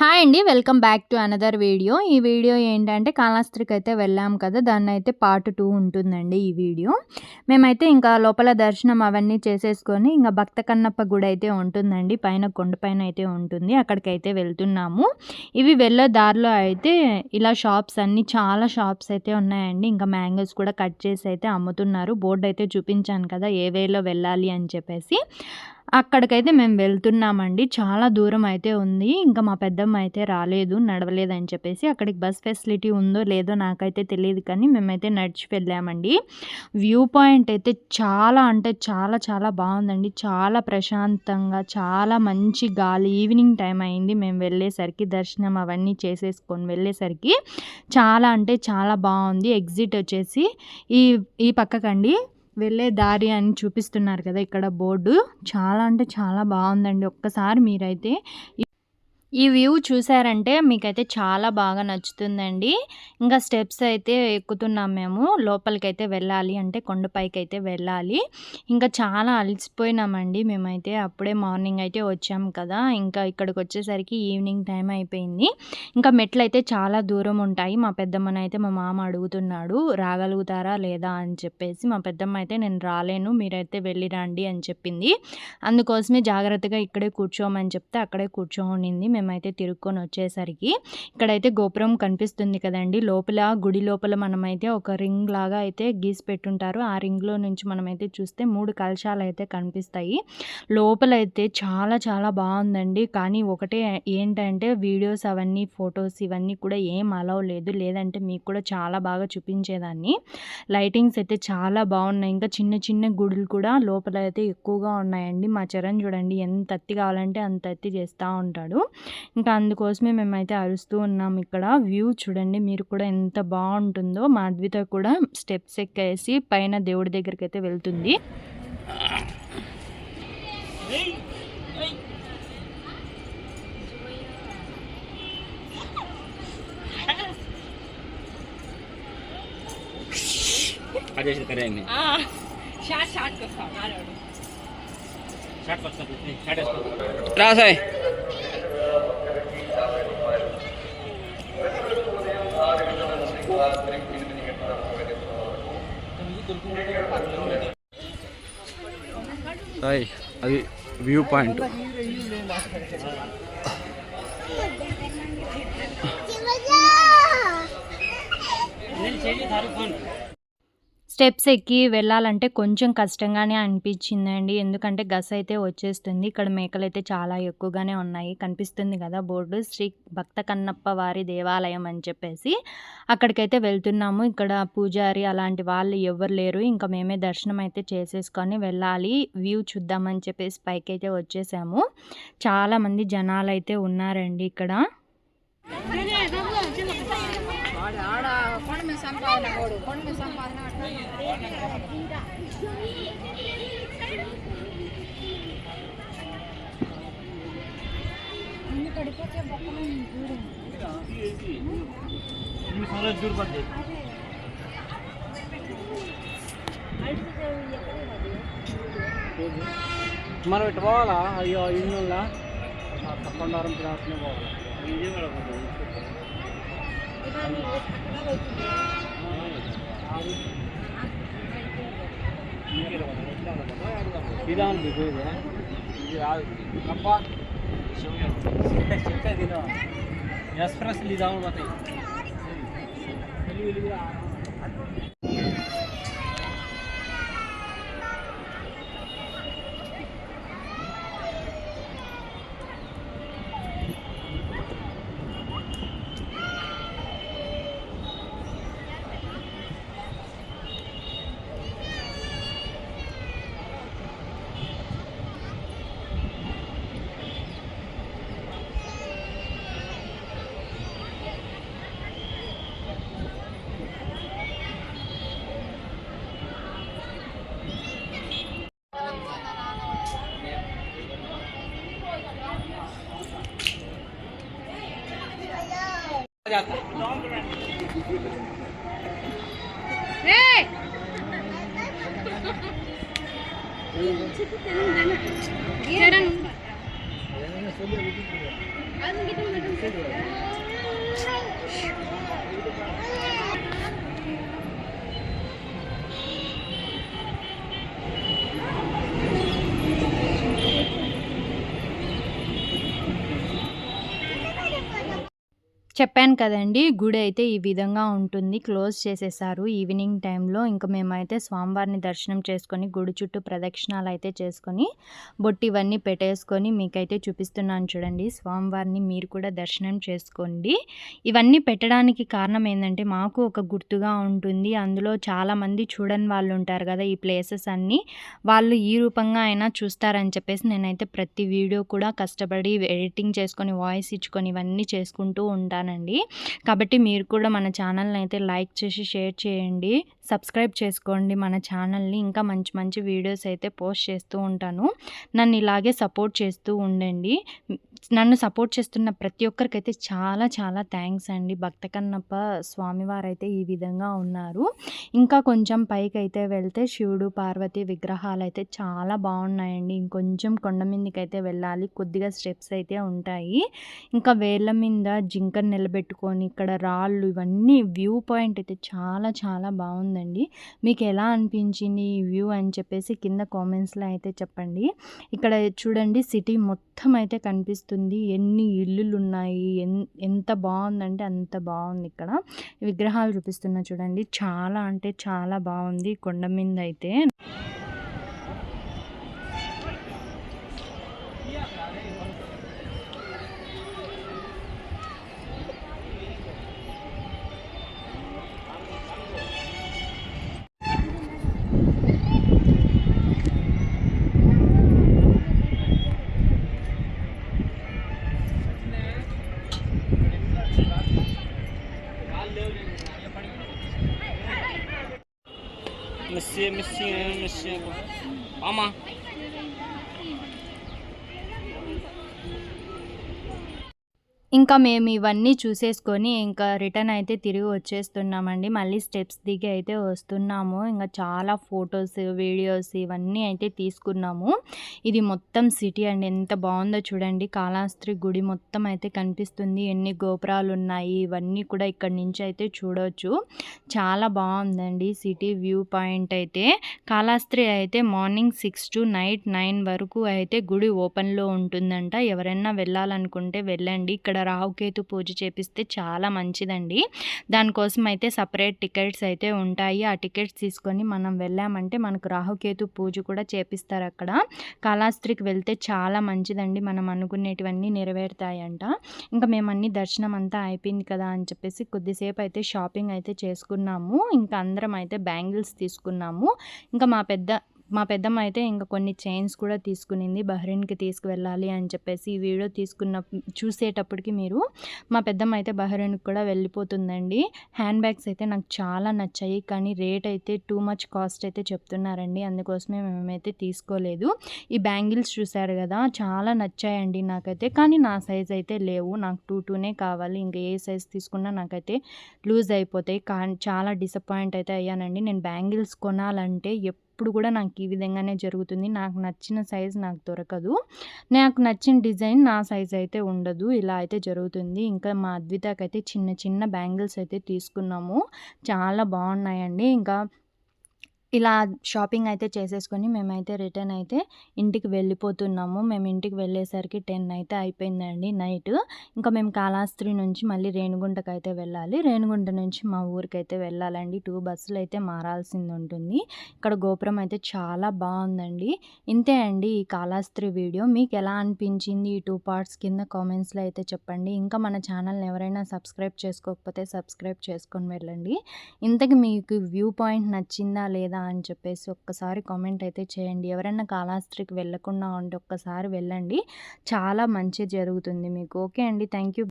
Hi అండి welcome back to another video ఈ video ఏంటంటే కాళాస్త్రికి అయితే వెళ్ళాం కదా దాన్ని అయితే పార్ట్ టూ ఉంటుందండి ఈ వీడియో మేమైతే ఇంకా లోపల దర్శనం అవన్నీ చేసేసుకొని ఇంకా భక్త కన్నప్ప గుడి అయితే ఉంటుందండి పైన కొండపైన అయితే ఉంటుంది అక్కడికైతే వెళ్తున్నాము. ఇవి వెళ్ళే దారిలో అయితే ఇలా షాప్స్ అన్నీ చాలా షాప్స్ అయితే ఉన్నాయండి. ఇంకా మ్యాంగోస్ కూడా కట్ చేసి అయితే అమ్ముతున్నారు. బోర్డు అయితే చూపించాను కదా ఏ వేలో వెళ్ళాలి అని చెప్పేసి. అక్కడికైతే మేము వెళ్తున్నామండి. చాలా దూరం అయితే ఉంది. ఇంకా మా పెద్దమ్మ అయితే రాలేదు నడవలేదని చెప్పేసి అక్కడికి బస్ ఫెసిలిటీ ఉందో లేదో నాకైతే తెలియదు కానీ మేమైతే నడిచి వెళ్ళామండి. వ్యూ పాయింట్ అయితే చాలా అంటే చాలా చాలా బాగుందండి. చాలా ప్రశాంతంగా చాలా మంచి గాలి. ఈవినింగ్ టైం అయింది మేము వెళ్ళేసరికి దర్శనం అవన్నీ చేసేసుకొని వెళ్ళేసరికి. చాలా అంటే చాలా బాగుంది. ఎగ్జిట్ వచ్చేసి ఈ ఈ పక్కకండి. వెళ్ళే దారి అని చూపిస్తున్నారు కదా ఇక్కడ బోర్డు. చాలా అంటే చాలా బాగుందండి. ఒక్కసారి మీరైతే ఈ వ్యూ చూసారంటే మీకైతే చాలా బాగా నచ్చుతుందండి. ఇంకా స్టెప్స్ అయితే ఎక్కుతున్నాం మేము. లోపలికైతే వెళ్ళాలి అంటే కొండపైకి అయితే వెళ్ళాలి. ఇంకా చాలా అలసిపోయినామండి మేమైతే. అప్పుడే మార్నింగ్ అయితే వచ్చాం కదా. ఇంకా ఇక్కడికి వచ్చేసరికి ఈవినింగ్ టైం అయిపోయింది. ఇంకా మెట్లు అయితే చాలా దూరం ఉంటాయి. మా పెద్దమ్మని అయితే మా మామ అడుగుతున్నాడు రాగలుగుతారా లేదా? అని చెప్పేసి. మా పెద్దమ్మ అయితే నేను రాలేను. మీరైతే వెళ్ళి రండి అని చెప్పింది. అందుకోసమే జాగ్రత్తగా ఇక్కడే కూర్చోమని చెప్తే అక్కడే కూర్చోనింది. మేమైతే తిరుక్కొని వచ్చేసరికి ఇక్కడైతే గోపురం కనిపిస్తుంది కదండి. లోపల గుడి లోపల మనమైతే ఒక రింగ్ లాగా అయితే గీసి పెట్టుంటారు. ఆ రింగ్లో నుంచి మనమైతే చూస్తే మూడు కలశాలు అయితే కనిపిస్తాయి. లోపల అయితే చాలా చాలా బాగుందండి. కానీ ఒకటే ఏంటంటే వీడియోస్ అవన్నీ ఫొటోస్ ఇవన్నీ కూడా ఏం అలవ్ లేదు. లేదంటే మీకు కూడా చాలా బాగా చూపించేదాన్ని. లైటింగ్స్ అయితే చాలా బాగున్నాయి. ఇంకా చిన్న చిన్న గుడులు కూడా లోపల అయితే ఎక్కువగా ఉన్నాయండి. మా చరణ్ చూడండి ఎంత అత్తి కావాలంటే అంత అత్తి చేస్తూ ఉంటాడు. ఇంకా అందుకోసమే మేమైతే అరుస్తూ ఉన్నాం ఇక్కడ. వ్యూ చూడండి మీరు కూడా ఎంత బాగుంటుందో. మా అద్విత కూడా స్టెప్స్ ఎక్కేసి పైన దేవుడి దగ్గరికి అయితే వెళ్తుంది అజయ్ కరేంगे షార్ట్ షార్ట్ వస్తాం నాలోడు షాట్ పక్కన షాట్ వేసుకో. రా సాయి. సాయి అది వ్యూ పాయింట్ స్టెప్స్ ఎక్కి వెళ్ళాలంటే కొంచెం కష్టంగానే అనిపించిందండి. ఎందుకంటే గస అయితే వచ్చేస్తుంది. ఇక్కడ మేకలు అయితే చాలా ఎక్కువగానే ఉన్నాయి. కనిపిస్తుంది కదా బోర్డు. శ్రీ భక్త కన్నప్ప వారి దేవాలయం అని చెప్పేసి అక్కడికైతే వెళ్తున్నాము. ఇక్కడ పూజారి అలాంటి వాళ్ళు ఎవరు లేరు. ఇంకా మేమే దర్శనం అయితే చేసేసుకొని వెళ్ళాలి. వ్యూ చూద్దామని చెప్పేసి పైకి అయితే వచ్చేసాము చాలామంది జనాలు అయితే ఉన్నారండి ఇక్కడ. మనం ఇటు పోవాలా? అయ్యో ఇన్నుల్లా తప్పండారం ప్రార్థన పోవాలా. ఇదా ఉంది ఇది రాదు అప్ప ఎక్స్ప్రెస్ ఇదా ఉంది చరణ్ చెప్పాను కదండి గుడి అయితే ఈ విధంగా ఉంటుంది. క్లోజ్ చేసేసారు ఈవినింగ్ టైంలో. ఇంకా మేమైతే స్వామివారిని దర్శనం చేసుకొని, గుడి చుట్టూ ప్రదక్షిణాలయితే చేసుకొని, బొట్టి ఇవన్నీ పెట్టేసుకొని మీకైతే చూపిస్తున్నాను చూడండి. స్వామివారిని మీరు కూడా దర్శనం చేసుకోండి. ఇవన్నీ పెట్టడానికి కారణం ఏంటంటే మాకు ఒక గుర్తుగా ఉంటుంది. అందులో చాలామంది చూడని వాళ్ళు ఉంటారు కదా ఈ ప్లేసెస్ అన్నీ. వాళ్ళు ఈ రూపంగా అయినా చూస్తారని చెప్పేసి నేనైతే ప్రతి వీడియో కూడా కష్టపడి ఎడిటింగ్ చేసుకొని, వాయిస్ ఇచ్చుకొని ఇవన్నీ చేసుకుంటూ ఉంటాను ఉంటానండి. కాబట్టి మీరు కూడా మన ఛానల్‌ని అయితే లైక్ చేసి, షేర్ చేయండి. సబ్స్క్రైబ్ చేసుకోండి మన ఛానల్‌ని. ఇంకా మంచి మంచి వీడియోస్ అయితే పోస్ట్ చేస్తూ ఉంటాను. నన్ను ఇలాగే సపోర్ట్ చేస్తూ ఉండండి. నన్ను సపోర్ట్ చేస్తున్న ప్రతి ఒక్కరికైతే చాలా చాలా థ్యాంక్స్ అండి. భక్త కన్నప్ప స్వామివారైతే ఈ విధంగా ఉన్నారు. ఇంకా కొంచెం పైకైతే వెళ్తే శివుడు, పార్వతి విగ్రహాలు అయితే చాలా బాగున్నాయండి. ఇంకొంచెం కొండ మీదకైతే వెళ్ళాలి. కొద్దిగా స్టెప్స్ అయితే ఉంటాయి. ఇంకా వేళ్ళ మీద జింకను నిలబెట్టుకొని, ఇక్కడ రాళ్ళు ఇవన్నీ వ్యూ పాయింట్ అయితే చాలా చాలా ఉందండి మీకు ఎలా అనిపించింది ఈ వ్యూ అని చెప్పేసి కింద కామెంట్స్‌లో అయితే చెప్పండి. ఇక్కడ చూడండి సిటీ మొత్తం అయితే కనిపిస్తుంది. ఎన్ని ఇల్లులున్నాయి. ఎన్ ఎంత బాగుందంటే అంత బాగుంది ఇక్కడ. విగ్రహాలు చూపిస్తున్నా చూడండి. చాలా అంటే చాలా బాగుంది కొండ మీద అయితే நிச்சயம் நிச்சயம் ஆமாம் ఇంకా మేము ఇవన్నీ చూసేసుకొని ఇంకా రిటర్న్ అయితే తిరిగి వచ్చేస్తున్నామండి. మళ్ళీ స్టెప్స్ దిగి అయితే వస్తున్నాము. ఇంకా చాలా ఫొటోస్ వీడియోస్ ఇవన్నీ అయితే తీసుకున్నాము. ఇది మొత్తం సిటీ అండి. ఎంత బాగుందో చూడండి. కాళహస్త్రి గుడి మొత్తం అయితే కనిపిస్తుంది. ఎన్ని గోపురాలు ఉన్నాయి ఇవన్నీ కూడా ఇక్కడి నుంచి అయితే చూడొచ్చు. చాలా బాగుందండి సిటీ వ్యూ పాయింట్ అయితే. కాళహస్త్రి అయితే morning six to night nine వరకు అయితే గుడి ఓపెన్‌లో ఉంటుందంట. ఎవరైనా వెళ్ళాలనుకుంటే వెళ్ళండి. ఇక్కడ రాహుకేతు పూజ చేపిస్తే చాలా మంచిదండి. దానికోసం అయితే సపరేట్ టికెట్స్ అయితే ఉంటాయి. ఆ టికెట్స్ తీసుకొని మనం వెళ్ళామంటే మనకు రాహుకేతు పూజ కూడా చేపిస్తారు అక్కడ కాళహస్త్రికి వెళ్తే చాలా మంచిదండి. మనం అనుకునేటివన్నీ నెరవేరుతాయంట. ఇంకా మేమన్నీ దర్శనం అంతా అయిపోయింది కదా అని చెప్పేసి కొద్దిసేపు అయితే షాపింగ్ అయితే చేసుకున్నాము. ఇంకా అందరం అయితే బ్యాంగిల్స్ తీసుకున్నాము. ఇంకా మా పెద్ద మా పెద్దమ్మ అయితే ఇంకా కొన్ని చైన్స్ కూడా తీసుకునింది. బహ్రెయిన్‌కి తీసుకువెళ్ళాలి అని చెప్పేసి ఈ వీడియో తీసుకున్న చూసేటప్పటికి మీరు మా పెద్దమ్మ అయితే బహ్రెయిన్‌కి కూడా వెళ్ళిపోతుందండి. హ్యాండ్ బ్యాగ్స్ అయితే నాకు చాలా నచ్చాయి. కానీ రేట్ అయితే టూ మచ్ కాస్ట్ అయితే చెప్తున్నారండి. అందుకోసమే మేమైతే తీసుకోలేదు. ఈ బ్యాంగిల్స్ చూసారు కదా! చాలా నచ్చాయండి నాకైతే. కానీ నా సైజ్ అయితే లేవు. నాకు 2, 2నే కావాలి. ఇంకా ఏ సైజ్ తీసుకున్నా నాకైతే లూజ్ అయిపోతాయి. కానీ చాలా డిసప్పాయింట్ అయితే అయ్యానండి. నేను బ్యాంగిల్స్ కొనాలంటే ఎప్పుడు కూడా నాకు ఈ విధంగానే జరుగుతుంది. నాకు నచ్చిన సైజ్ నాకు దొరకదు. నాకు నచ్చిన డిజైన్ నా సైజ్ అయితే ఉండదు. ఇలా అయితే జరుగుతుంది. ఇంకా మా అద్వితకైతే చిన్న చిన్న బ్యాంగిల్స్ అయితే తీసుకున్నాము. చాలా బాగున్నాయండి. ఇంకా ఇలా షాపింగ్ అయితే చేసేసుకొని మేమైతే రిటర్న్ అయితే ఇంటికి వెళ్ళిపోతున్నాము. మేము ఇంటికి వెళ్ళేసరికి 10 అయితే అయిపోయిందండి నైట్. ఇంకా మేము కాళహస్త్రి నుంచి మళ్ళీ రేణిగుంటకైతే వెళ్ళాలి. రేణిగుంట నుంచి మా ఊరికి అయితే వెళ్ళాలండి. టూ బస్సులు అయితే మారాల్సింది ఉంటుంది. ఇక్కడ గోపురం అయితే చాలా బాగుందండి. ఇంతే అండి ఈ కాళహస్త్రి వీడియో. మీకు ఎలా అనిపించింది ఈ టూ పార్ట్స్ కింద కామెంట్స్‌లో అయితే చెప్పండి. ఇంకా మన ఛానల్‌ని ఎవరైనా సబ్స్క్రైబ్ చేసుకోకపోతే సబ్స్క్రైబ్ చేసుకొని వెళ్ళండి. ఇంతకి మీకు వ్యూ పాయింట్ నచ్చిందా లేదా అని చెప్పేసి ఒక్కసారి కామెంట్ అయితే చేయండి. ఎవరైనా కాళాస్త్రికి వెళ్ళకుండా ఉంటే ఒక్కసారి వెళ్ళండి. చాలా మంచి జరుగుతుంది మీకు. ఓకే అండి. Thank you.